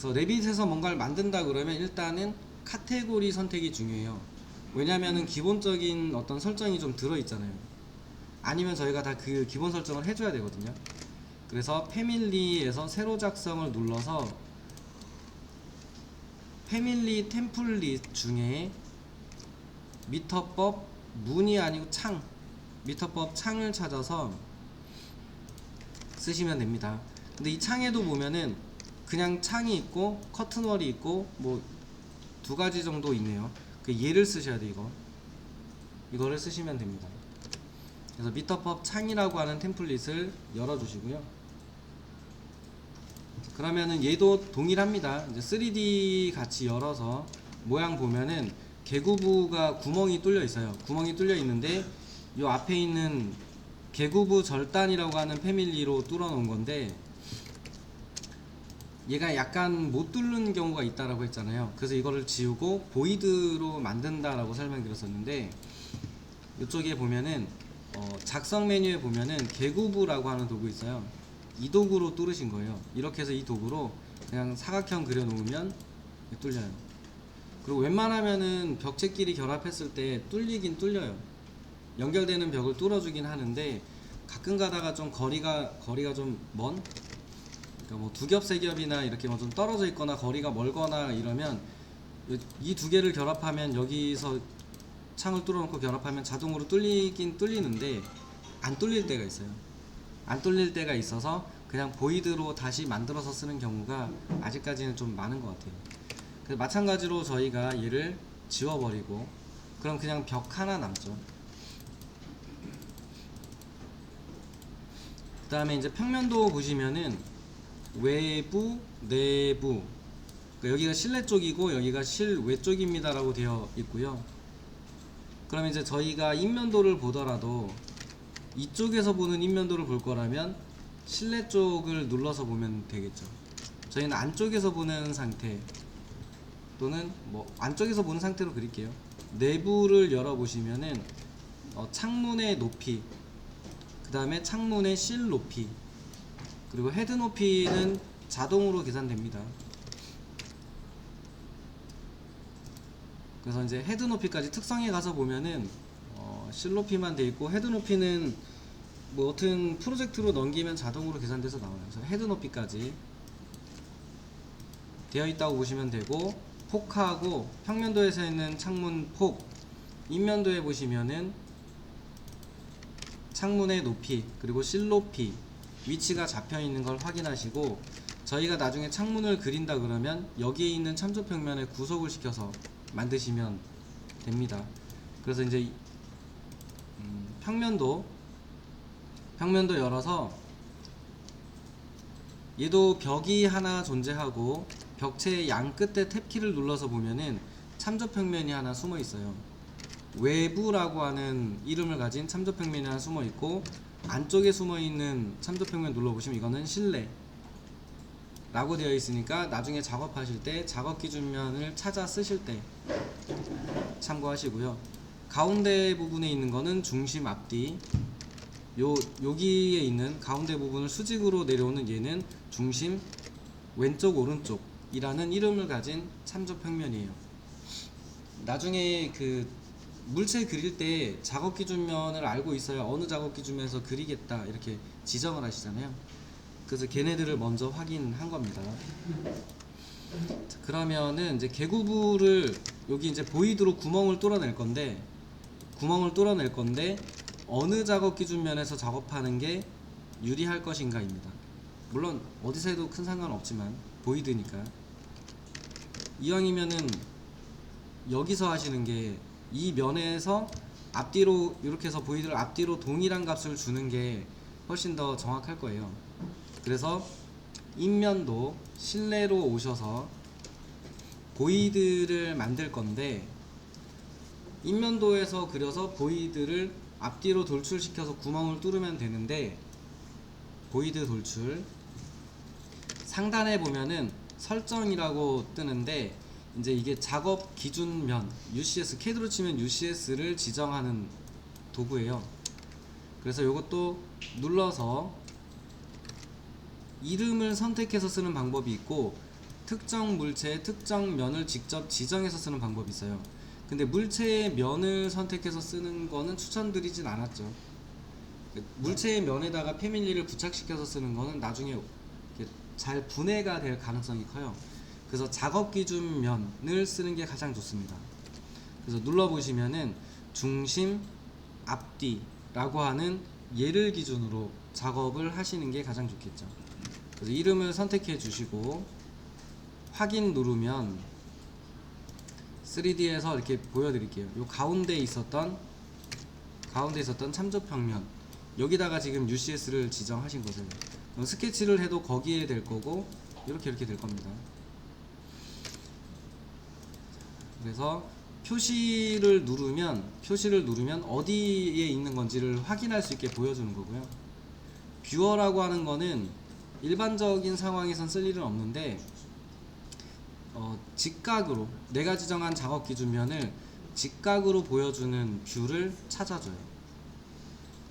그래서 레빗에서 뭔가를 만든다 그러면 일단은 카테고리 선택이 중요해요. 왜냐면은 기본적인 어떤 설정이 좀 들어 있잖아요. 아니면 저희가 다 그 기본 설정을 해줘야 되거든요. 그래서 패밀리에서 새로 작성을 눌러서 패밀리 템플릿 중에 미터법 문이 아니고 창 미터법 창을 찾아서 쓰시면 됩니다. 근데 이 창에도 보면은 그냥 창이 있고 커튼월이 있고 뭐 두 가지 정도 있네요. 그 얘를 쓰셔야 돼 이거. 이거를 쓰시면 됩니다. 그래서 미터법 창이라고 하는 템플릿을 열어주시고요. 그러면은 얘도 동일합니다. 이제 3D 같이 열어서 모양 보면은 개구부가 구멍이 뚫려 있어요. 구멍이 뚫려 있는데 요 앞에 있는 개구부 절단이라고 하는 패밀리로 뚫어 놓은 건데 얘가 약간 못 뚫는 경우가 있다라고 했잖아요. 그래서 이거를 지우고 보이드로 만든다라고 설명드렸었는데 이쪽에 보면은 어, 작성 메뉴에 보면은 개구부라고 하는 도구 있어요. 이 도구로 뚫으신 거예요. 이렇게 해서 이 도구로 그냥 사각형 그려 놓으면 뚫려요. 그리고 웬만하면은 벽체끼리 결합했을 때 뚫리긴 뚫려요. 연결되는 벽을 뚫어주긴 하는데 가끔 가다가 좀 거리가 거리가 좀 먼, 뭐두 겹 세 겹이나 이렇게 뭐 좀 떨어져 있거나 거리가 멀거나 이러면 이 두 개를 결합하면 여기서 창을 뚫어놓고 결합하면 자동으로 뚫리긴 뚫리는데 안 뚫릴 때가 있어요. 안 뚫릴 때가 있어서 그냥 보이드로 다시 만들어서 쓰는 경우가 아직까지는 좀 많은 것 같아요. 그래서 마찬가지로 저희가 얘를 지워버리고 그럼 그냥 벽 하나 남죠. 그 다음에 이제 평면도 보시면은 외부, 내부 그러니까 여기가 실내 쪽이고 여기가 실외 쪽입니다라고 되어 있고요. 그러면 이제 저희가 인면도를 보더라도 이쪽에서 보는 인면도를 볼 거라면 실내 쪽을 눌러서 보면 되겠죠. 저희는 안쪽에서 보는 상태 또는 뭐 안쪽에서 보는 상태로 그릴게요. 내부를 열어 보시면은 어, 창문의 높이, 그 다음에 창문의 실 높이, 그리고 헤드 높이는 자동으로 계산됩니다. 그래서 이제 헤드 높이까지 특성에 가서 보면은 어, 실 높이만 돼 있고 헤드 높이는 뭐 어떤 프로젝트로 넘기면 자동으로 계산돼서 나와요. 그래서 헤드 높이까지 되어 있다고 보시면 되고 폭하고 평면도에서 있는 창문 폭, 인면도에 보시면은 창문의 높이 그리고 실 높이 위치가 잡혀 있는 걸 확인하시고 저희가 나중에 창문을 그린다 그러면 여기에 있는 참조평면에 구속을 시켜서 만드시면 됩니다. 그래서 이제 이- 음, 평면도 평면도 열어서 얘도 벽이 하나 존재하고 벽체의 양 끝에 탭키를 눌러서 보면은 참조평면이 하나 숨어 있어요. 외부라고 하는 이름을 가진 참조평면이 하나 숨어 있고 안쪽에 숨어 있는 참조평면 눌러보시면 이거는 실내 라고 되어 있으니까 나중에 작업하실 때 작업 기준면을 찾아 쓰실 때 참고하시고요. 가운데 부분에 있는 거는 중심 앞뒤. 요 여기에 있는 가운데 부분을 수직으로 내려오는 얘는 중심 왼쪽 오른쪽이라는 이름을 가진 참조 평면이에요. 나중에 그 물체 그릴 때 작업 기준면을 알고 있어야 어느 작업 기준면에서 그리겠다 이렇게 지정을 하시잖아요. 그래서 걔네들을 먼저 확인한 겁니다. 자, 그러면은 이제 개구부를 여기 이제 보이드로 구멍을 뚫어낼 건데 구멍을 뚫어낼 건데 어느 작업 기준면에서 작업하는 게 유리할 것인가입니다. 물론 어디서 해도 큰 상관 없지만 보이드니까 이왕이면은 여기서 하시는 게 이 면에서 앞뒤로 이렇게 해서 보이드를 앞뒤로 동일한 값을 주는 게 훨씬 더 정확할 거예요. 그래서 인면도 실내로 오셔서 보이드를 만들 건데 인면도에서 그려서 보이드를 앞뒤로 돌출시켜서 구멍을 뚫으면 되는데 보이드 돌출 상단에 보면은 설정이라고 뜨는데 이제 이게 작업 기준면 UCS 캐드로 치면 UCS를 지정하는 도구예요. 그래서 이것도 눌러서 이름을 선택해서 쓰는 방법이 있고 특정 물체의 특정 면을 직접 지정해서 쓰는 방법이 있어요. 근데 물체의 면을 선택해서 쓰는 거는 추천드리진 않았죠. 그 물체의 면에다가 패밀리를 부착시켜서 쓰는 거는 나중에 잘 분해가 될 가능성이 커요. 그래서 작업 기준 면을 쓰는 게 가장 좋습니다. 그래서 눌러 보시면은 중심 앞뒤라고 하는 얘를 기준으로 작업을 하시는 게 가장 좋겠죠. 그래서 이름을 선택해 주시고 확인 누르면 3D에서 이렇게 보여드릴게요. 요 가운데 있었던 가운데 있었던 참조 평면 여기다가 지금 UCS를 지정하신 거죠. 스케치를 해도 거기에 될 거고 이렇게 이렇게 될 겁니다. 그래서 표시를 누르면 표시를 누르면 어디에 있는 건지를 확인할 수 있게 보여주는 거고요. 뷰어라고 하는 거는 일반적인 상황에선 쓸 일은 없는데 어, 직각으로 내가 지정한 작업 기준면을 직각으로 보여주는 뷰를 찾아줘요.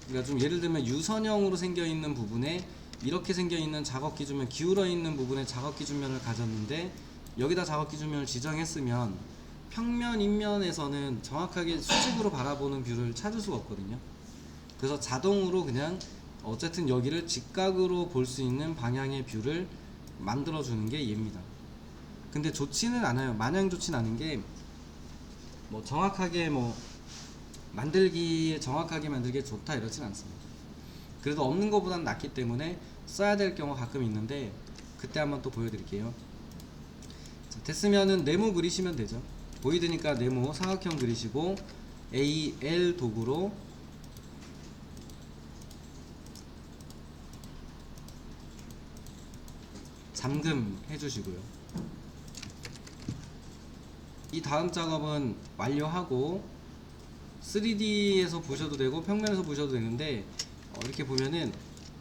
그러니까 좀 예를 들면 유선형으로 생겨 있는 부분에 이렇게 생겨 있는 작업 기준면 기울어 있는 부분에 작업 기준면을 가졌는데 여기다 작업 기준면을 지정했으면 평면 인면에서는 정확하게 수직으로 바라보는 뷰를 찾을 수가 없거든요. 그래서 자동으로 그냥 어쨌든 여기를 직각으로 볼 수 있는 방향의 뷰를 만들어 주는 게 얘입니다. 근데 좋지는 않아요. 마냥 좋진 않은 게 뭐 정확하게 뭐 만들기에 정확하게 만들기에 좋다 이러진 않습니다. 그래도 없는 것보다는 낫기 때문에 써야 될 경우가 가끔 있는데 그때 한번 또 보여드릴게요. 자, 됐으면은 네모 그리시면 되죠. 보이드니까 네모 사각형 그리시고 AL 도구로 잠금 해주시고요. 이 다음 작업은 완료하고 3D에서 보셔도 되고 평면에서 보셔도 되는데 어, 이렇게 보면은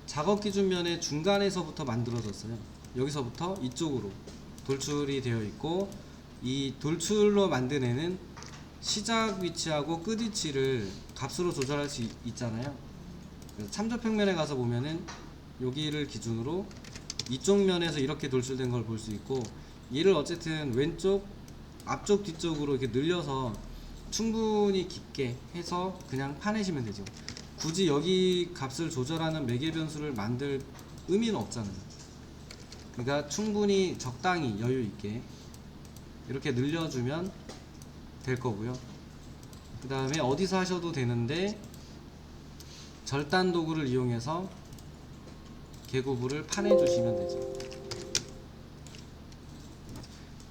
작업 기준면의 중간에서부터 만들어졌어요. 여기서부터 이쪽으로 돌출이 되어 있고 이 돌출로 애는 시작 위치하고 끝 위치를 값으로 조절할 수 있, 있잖아요. 그래서 참조 평면에 가서 보면은 여기를 기준으로 이쪽 면에서 이렇게 돌출된 걸 볼 수 있고 얘를 어쨌든 왼쪽 앞쪽 뒤쪽으로 이렇게 늘려서 충분히 깊게 해서 그냥 파내시면 되죠. 굳이 여기 값을 조절하는 매개 변수를 만들 의미는 없잖아요. 그러니까 충분히 적당히 여유 있게 이렇게 늘려주면 될 거고요. 그 다음에 어디서 하셔도 되는데 절단 도구를 이용해서 개구부를 파내 주시면 되죠.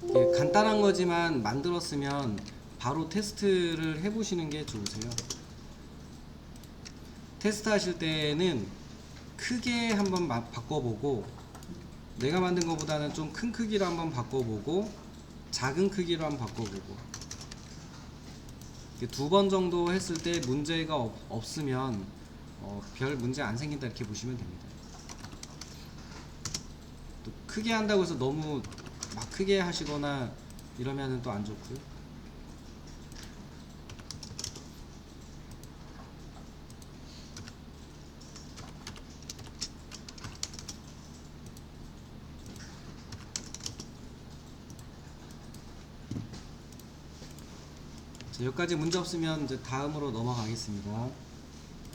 이게 간단한 거지만 만들었으면 바로 테스트를 해보시는 게 좋으세요. 테스트 하실 때는 크게 한번 마- 바꿔보고 내가 만든 것보다는 좀 큰 크기로 한번 바꿔보고 작은 크기로 한번 바꿔보고 두 번 정도 했을 때 문제가 없, 없으면 어, 별 문제 안 생긴다 이렇게 보시면 됩니다. 또 크게 한다고 해서 너무 막 크게 하시거나 이러면은 또안 좋고요. 여기까지 문제 없으면 이제 다음으로 넘어가겠습니다.